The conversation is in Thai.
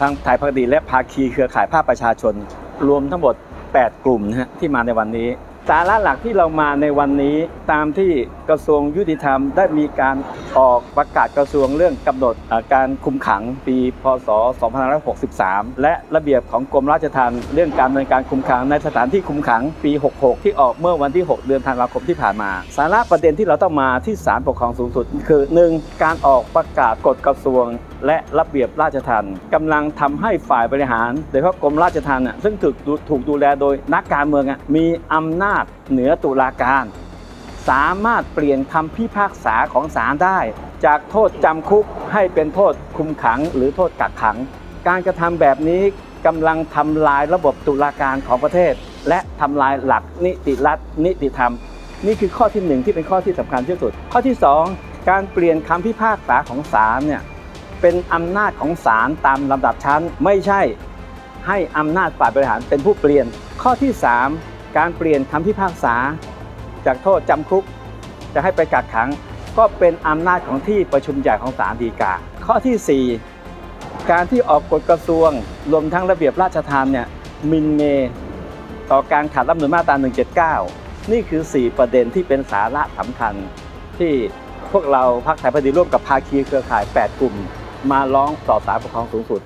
ทางไทยพักดีและภาคีเครือข่ายภาคประชาชน รวมทั้งหมด 8 กลุ่มนะฮะที่มาในวันนี้ สาระหลักที่เรามาในวันนี้ตามที่กระทรวงยุติธรรมได้มีการออกประกาศกระทรวงเรื่องกำหนดการคุมขังปี พศ 2563 และระเบียบของกรมราชทัณฑ์เรื่องการดำเนินการคุมขังในสถานที่คุมขังปี 66 ที่ออกเมื่อวันที่ 6 เดือนธันวาคมที่ผ่านมา สาระประเด็นที่เราต้องมาที่ศาลปกครองสูงสุด คือ 1. การออกประกาศกฎกระทรวงและระเบียบราชทัณฑ์กำลังทำให้ฝ่ายบริหารโดยเฉพาะกรมราชทัณฑ์น่ะซึ่งถูกถูกดูแลโดยนักการเมืองมีอำนาจเหนือตุลาการ สามารถเปลี่ยนคำพิพากษาของศาลได้ จากโทษจำคุกให้เป็นโทษคุมขัง หรือโทษกักขัง การกระทำแบบนี้กำลังทำลายระบบตุลาการของประเทศ และทำลายหลักนิติรัฐนิติธรรม นี่คือข้อที่หนึ่งที่เป็นข้อที่สำคัญที่สุด ข้อที่สองการเปลี่ยนคำพิพากษาของศาลเนี่ย เป็นอำนาจของศาลตามลำดับชั้น ไม่ใช่ให้อำนาจฝ่ายบริหารเป็นผู้เปลี่ยน ข้อที่สามการเปลี่ยนคำพิพากษา จากโทษจำคุก จะให้ไปกักขัง ก็เป็นอำนาจของที่ประชุมใหญ่ของศาลฎีกา ข้อทีสี่4 การที่ออกกฎกระทรวง รวมทั้งระเบียบราชทานเนี่ยมินเม ต่อการขัดรัฐธรรมนูญมาตรา 179 นี่คือ 4 ประเด็นที่เป็นสาระสำคัญที่พวกเราพรรคไทยพักดีร่วมกับภาคีเครือข่าย 8 กลุ่ม มาร้องต่อศาลปกครองสูงสุด